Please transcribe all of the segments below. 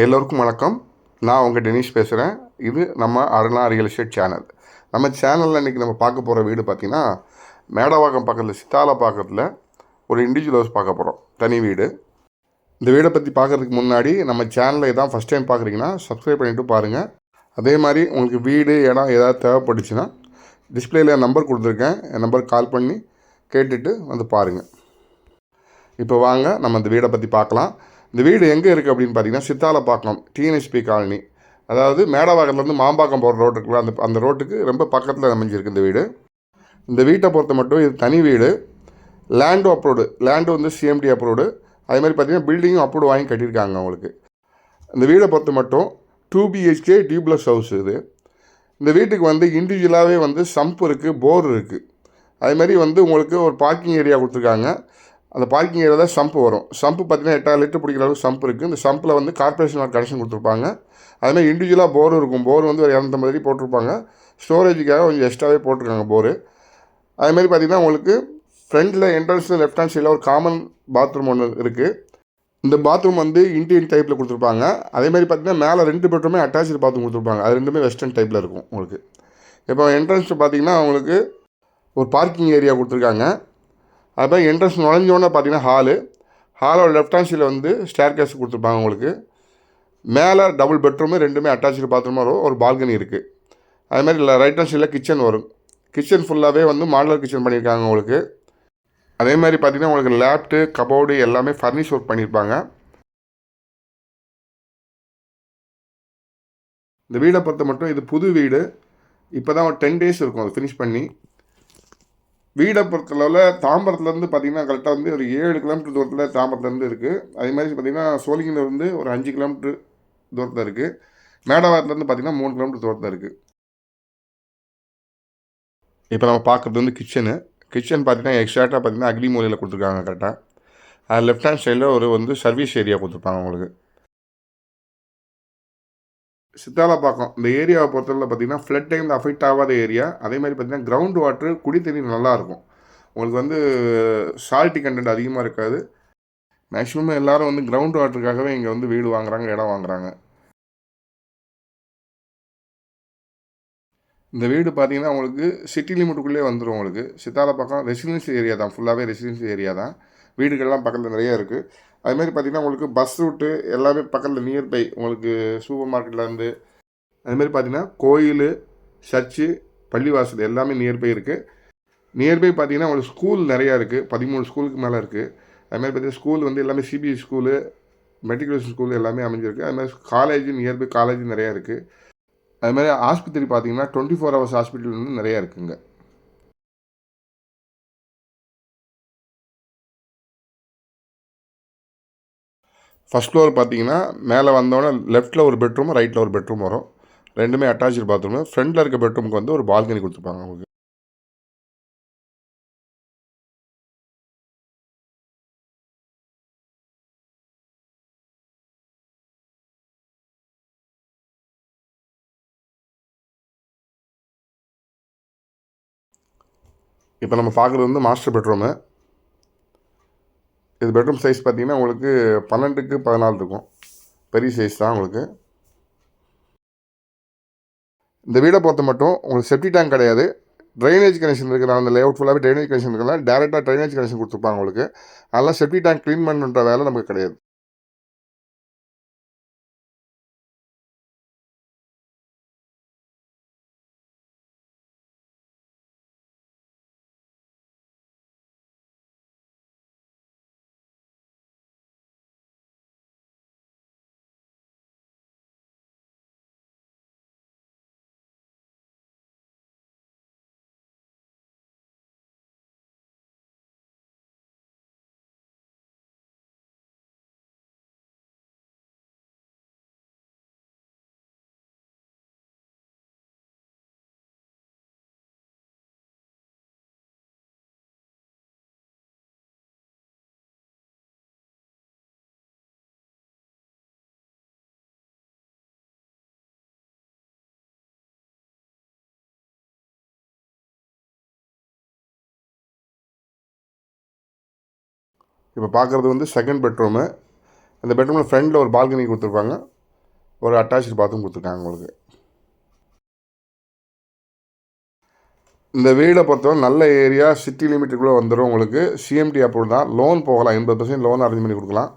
எல்லோருக்கும் வணக்கம். நான் உங்கள் டெனிஷ் பேசுகிறேன் இது நம்ம அருணா ரியல் எஸ்டேட் சேனல். நம்ம சேனலில் இன்றைக்கி நம்ம பார்க்க போகிற வீடு பார்த்திங்கன்னா மேடவாக்கம் பக்கத்தில் சித்தாலா பக்கத்தில் ஒரு இண்டிவிஜுவல் ஹவுஸ் பார்க்க போகிறோம் தனி வீடு. இந்த வீடை பற்றி பார்க்குறதுக்கு முன்னாடி நம்ம சேனலை தான் ஃபஸ்ட் டைம் பார்க்குறீங்கன்னா சப்ஸ்கிரைப் பண்ணிவிட்டு பாருங்கள் அதே மாதிரி உங்களுக்கு வீடு இடம் ஏதாவது தேவைப்பட்டுச்சுன்னா டிஸ்பிளேயில் நம்பர் கொடுத்துருக்கேன். என் நம்பருக்கு கால் பண்ணி கேட்டுட்டு வந்து பாருங்கள் இப்போ வாங்க நம்ம இந்த வீடை பற்றி பார்க்கலாம். இந்த வீடு எங்கே இருக்குது அப்படின்னு பார்த்தீங்கன்னா சித்தாலப்பாக்கம் டிஎன்எஸ்பி காலனி. அதாவது மேடவாக்கத்துலேருந்து மாம்பாக்கம் போகிற ரோடு அந்த அந்த ரோட்டுக்கு ரொம்ப பக்கத்தில் அமைஞ்சிருக்கு இந்த வீடு. இந்த வீட்டை பொறுத்த மட்டும் இது தனி வீடு. லேண்டும் அப்ரூவ்டு லேண்டு வந்து சிஎம்டி அப்ரூவ்டு அதே மாதிரி பார்த்தீங்கன்னா பில்டிங்கும் அப்ரூவ் வாங்கி கட்டியிருக்காங்க அவங்களுக்கு. இந்த வீடை பொறுத்த மட்டும் டூ பிஹெச்கே டியூப்ளஸ் ஹவுஸ் இது. இந்த வீட்டுக்கு வந்து இண்டிவிஜுவலாகவே வந்து சம்ப் இருக்குது போர் இருக்குது அதே மாதிரி வந்து உங்களுக்கு ஒரு பார்க்கிங் ஏரியா கொடுத்துருக்காங்க. அந்த பார்க்கிங் ஏரியாவில் தான் சம்ப் வரும். சம்ப்பு பார்த்தீங்கன்னா எட்டாயிரம் லிட்டர் பிடிக்கிற அளவுக்கு சம்ப் இருக்குது இந்த சம்பில் வந்து கார்பரேஷன் கனெக்ஷன் கொடுத்துருப்பாங்க. அதுமாதிரி இண்டிவிஜுவலாக போர் இருக்கும். போர் வந்து ஒரு இரநூத்தம்பது அடி போட்டிருப்பாங்க. ஸ்டோரேஜுக்காக கொஞ்சம் எக்ஸ்ட்ராவே போட்டிருக்காங்க போரு அதுமாதிரி பார்த்திங்கன்னா உங்களுக்கு ஃப்ரண்டில் என்ட்ரன்ஸில் லெஃப்ட் ஹேண்ட் சைடில் ஒரு காமன் பாத்ரூம் ஒன்று இருக்குது இந்த பாத்ரூம் வந்து இண்டியன் டைப்பில் கொடுத்துருப்பாங்க. அதே மாதிரி பார்த்தீங்கன்னா மேலே ரெண்டு பெட்ரூமே அட்டாச்சு பாத்ரூம் கொடுத்துருப்பாங்க. அது ரெண்டுமே வெஸ்டர்ன் டைப்பில் இருக்கும் உங்களுக்கு. இப்போ என்ட்ரன்ஸ் பார்த்தீங்கன்னா உங்களுக்கு ஒரு பார்க்கிங் ஏரியா கொடுத்துருக்காங்க. அதுமாதிரி என்ட்ரன்ஸ் நுழைஞ்சோன்னே பார்த்தீங்கன்னா ஹாலு ஹாலோட லெஃப்ட் ஹேண்ட் சைடில் வந்து ஸ்டேர் கேஸ் கொடுத்துருப்பாங்க உங்களுக்கு. மேலே டபுள் பெட்ரூமு ரெண்டுமே அட்டாச்சு பாத்ரூமாக வரும் ஒரு பால்கனி இருக்குது அது மாதிரி ரைட் ஹேண்ட் சைடில் கிச்சன் வரும். கிச்சன் ஃபுல்லாகவே வந்து மாடலர் கிச்சன் பண்ணியிருக்காங்க உங்களுக்கு. அதே மாதிரி பார்த்தீங்கன்னா உங்களுக்கு லேப்டு கபோர்டு எல்லாமே ஃபர்னிஷ் ஒர்க் பண்ணியிருப்பாங்க. இந்த வீடை பொறுத்த மட்டும் இது புது வீடு. இப்போ தான் ஒரு டென் டேஸ் இருக்கும் அது ஃபினிஷ் பண்ணி. வீடை பொறுத்தளவில் தாம்பரத்துலேருந்து பார்த்தீங்கன்னா கரெக்டாக வந்து ஒரு ஏழு கிலோமீட்டர் தூரத்தில் தாம்பரத்துலேருந்து இருக்குது அதே மாதிரி பார்த்தீங்கன்னா சோழிங்கிலேருந்து ஒரு அஞ்சு கிலோமீட்டர் தூரத்தில் இருக்குது மேடவாரத்துலேருந்து பார்த்தீங்கன்னா மூணு கிலோமீட்டர் தூரத்தில் இருக்குது இப்போ நம்ம பார்க்குறது வந்து கிச்சனு கிச்சன் பார்த்தீங்கன்னா எக்ஸாக்டாக பார்த்தீங்கன்னா அக்னி மூலையில் கொடுத்துருக்காங்க கரெக்டாக அது லெஃப்ட் ஹேண்ட் சைடில் ஒரு வந்து சர்வீஸ் ஏரியா கொடுத்துருப்பாங்க உங்களுக்கு. சித்தாலப்பாக்கம் இந்த ஏரியாவை பொறுத்தவரை பார்த்தீங்கன்னா ஃப்ளட் டைமில் அஃபெக்ட் ஆகாத ஏரியா அதே மாதிரி பார்த்தீங்கன்னா கிரவுண்ட் வாட்ரு குடி தண்ணி நல்லாயிருக்கும் உங்களுக்கு வந்து சால்ட்டி கண்டென்ட் அதிகமாக இருக்காது. மேக்ஸிமம் எல்லாரும் வந்து கிரவுண்ட் வாட்டருக்காகவே இங்கே வந்து வீடு வாங்குறாங்க இடம் வாங்குறாங்க. இந்த வீடு பார்த்தீங்கன்னா உங்களுக்கு சிட்டி லிமிட்டுக்குள்ளே வந்துடும் உங்களுக்கு. சித்தால பக்கம் ரெசிடென்சி ஏரியா தான். ஃபுல்லாகவே ரெசிடென்சி ஏரியா தான். வீடுகள்லாம் பக்கத்தில் நிறைய இருக்குது அதுமாதிரி பார்த்திங்கன்னா உங்களுக்கு பஸ் ரூட்டு எல்லாமே பக்கத்தில் நியர்பை உங்களுக்கு சூப்பர் மார்க்கெட்லேருந்து அதுமாதிரி பார்த்திங்கன்னா கோயில் சர்ச்சு பள்ளிவாசல் எல்லாமே நியர்பை இருக்குது நியர்பை பார்த்தீங்கன்னா உங்களுக்கு ஸ்கூல் நிறையா இருக்குது பதிமூணு ஸ்கூலுக்கு மேலே இருக்குது அதுமாதிரி பார்த்தீங்கன்னா ஸ்கூல் வந்து எல்லாமே சிபிஎஸ் ஸ்கூலு மெட்ரிகுலேஷன் ஸ்கூல் எல்லாமே அமைஞ்சிருக்கு. அதுமாதிரி காலேஜ் நியர்பை காலேஜ் நிறையா இருக்குது அது மாதிரி ஆஸ்பத்திரி பார்த்தீங்கன்னா டுவெண்ட்டி ஃபோர் ஹவர்ஸ் ஹாஸ்பிட்டல் வந்து நிறையா இருக்குங்க. ஃபஸ்ட் ஃப்ளோர் பார்த்தீங்கன்னா மேலே வந்தோடனே லெஃப்ட்டில் ஒரு பெட்ரூம் ரைட்டில் ஒரு பெட்ரூம் வரும். ரெண்டுமே அட்டாச்சு பாத்ரூமு ஃப்ரண்டில் இருக்க பெட்ரூமுக்கு வந்து ஒரு பால்கனி கொடுத்துருப்பாங்க உங்களுக்கு இப்போ நம்ம பார்க்குறது வந்து மாஸ்டர் பெட்ரூமு இது பெட்ரூம் சைஸ் பார்த்தீங்கன்னா உங்களுக்கு பன்னெண்டுக்கு பதினாலு இருக்கும். பெரிய சைஸ் தான் உங்களுக்கு. இந்த வீடை பொறுத்த மட்டும் உங்களுக்கு செப்டி டேங்க் கிடையாது. ட்ரைனேஜ் கனெக்ஷன் இருக்கிற அந்த லேஅவுட் ஃபுல்லாகவே ட்ரைனேஜ் கனெக்ஷன் இருக்கலாம் டேரெக்டாக ட்ரைனேஜ் கனெக்ஷன் கொடுத்துருப்பாங்க உங்களுக்கு. அதெல்லாம் செப்டி டேங்க் க்ளீன் பண்ணுற வேலை நமக்கு கிடையாது. இப்போ பார்க்குறது வந்து செகண்ட் பெட்ரூமு அந்த பெட்ரூமில் ஃப்ரண்டில் ஒரு பால்கனி கொடுத்துருப்பாங்க ஒரு அட்டாச்சு பாத்ரூம் கொடுத்துருக்காங்க உங்களுக்கு. இந்த வீடை பொறுத்தவரை நல்ல ஏரியா சிட்டி லிமிட்டுக்குள்ளே வந்துடும் உங்களுக்கு. சிஎம்டி அப்ரூவ் தான். லோன் போகலாம். எண்பது பர்சன்ட் லோன் அரேஞ்ச் பண்ணி கொடுக்கலாம்.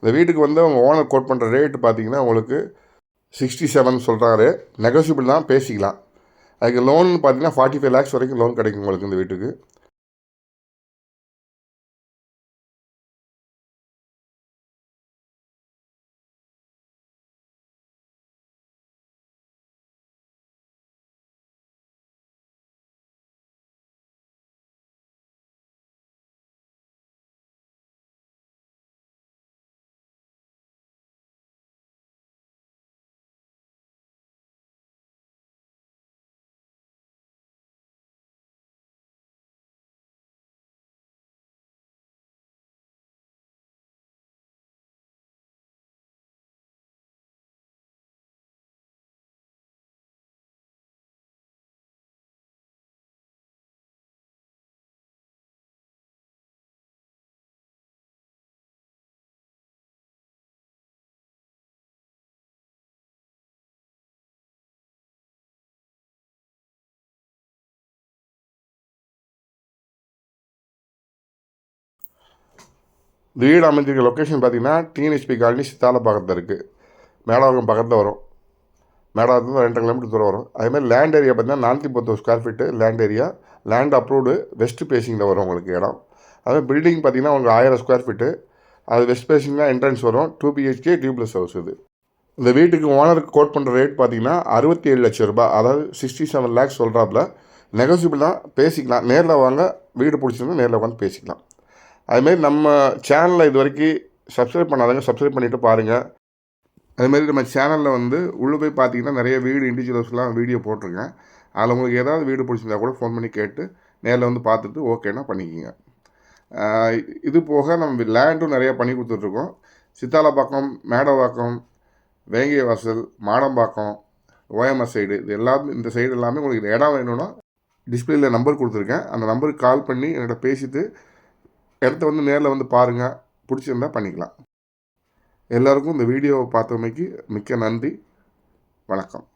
இந்த வீட்டுக்கு வந்து அவங்க ஓனர் கோட் பண்ணுற ரேட்டு பார்த்தீங்கன்னா உங்களுக்கு சிக்ஸ்டி செவன் சொல்கிறாரு நெகோசியபிள் தான். பேசிக்கலாம். அதுக்கு லோன் பார்த்தீங்கன்னா ஃபார்ட்டி ஃபைவ் லேக்ஸ் வரைக்கும் லோன் கிடைக்கும் உங்களுக்கு இந்த வீட்டுக்கு. இந்த வீடு அமைஞ்சிருக்க லொக்கேஷன் பார்த்தீங்கன்னா டிஎன்ஹெச்பி காலனி சித்தாலப்பாக்கத்தில் இருக்குது மேடவாக்கம் பக்கத்தில் வரும். மேடவாக்கத்தில் ரெண்டு கிலோமீட்டர் தூரம் வரும். அதேமாதிரி லேண்ட் ஏரியா பார்த்தீங்கன்னா நானூற்றி பத்து square feet land area land approved west பேசிங்கில் வரும் உங்களுக்கு இடம். அதே பில்டிங் பார்த்தீங்கன்னா உங்களுக்கு ஆயிரம் ஸ்கொயர் ஃபீட்டு அது வெஸ்ட் பேசிங்னா என்ட்ரன்ஸ் வரும். டூ பிஹெச்கே டியூப்ளஸ் ஹவுஸ் இது. இந்த வீட்டுக்கு ஓனருக்கு கோட் பண்ணுற ரேட் பார்த்தீங்கன்னா அறுபத்தி ஏழு லட்சம் ரூபாய். அதாவது சிக்ஸ்டி செவன் லேக்ஸ் சொல்கிறாப்புல நெகோசியபிள் தான் பேசிக்கலாம். நேரில் வாங்க வீடு பிடிச்சிருந்தா நேரில் உட்காந்து பேசிக்கலாம். அதுமாரி நம்ம சேனலில் இது வரைக்கும் சப்ஸ்கிரைப் பண்ணாதவங்க சப்ஸ்கிரைப் பண்ணிவிட்டு பாருங்கள் அதுமாரி நம்ம சேனலில் வந்து உள்ளே போய் பார்த்தீங்கன்னா நிறைய வீடு இண்டிவிஜுவல்ஸ்லாம் வீடியோ போட்டிருக்கேன். அதில் உங்களுக்கு ஏதாவது வீடு பிடிச்சிருந்தா கூட ஃபோன் பண்ணி கேட்டு நேரில் வந்து பார்த்துட்டு ஓகேனா பண்ணிக்கிங்க. இது போக நம்ம லேண்டும் நிறையா பண்ணி கொடுத்துட்ருக்கோம். சித்தாலப்பாக்கம் மேடவாக்கம் வேங்கிய வாசல் மாடம்பாக்கம் ஓஎம்எஸ் சைடு இது எல்லாமே இந்த சைடு எல்லாமே உங்களுக்கு இடம் வேணும்னா டிஸ்பிளேயில் நம்பர் கொடுத்துருக்கேன். அந்த நம்பருக்கு கால் பண்ணி என்கிட்ட பேசிட்டு இடத்த வந்து நேரில் வந்து பாருங்கள் பிடிச்சிருந்தா பண்ணிக்கலாம். எல்லாருக்கும் இந்த வீடியோவை பார்த்தமைக்கு மிக்க நன்றி. வணக்கம்.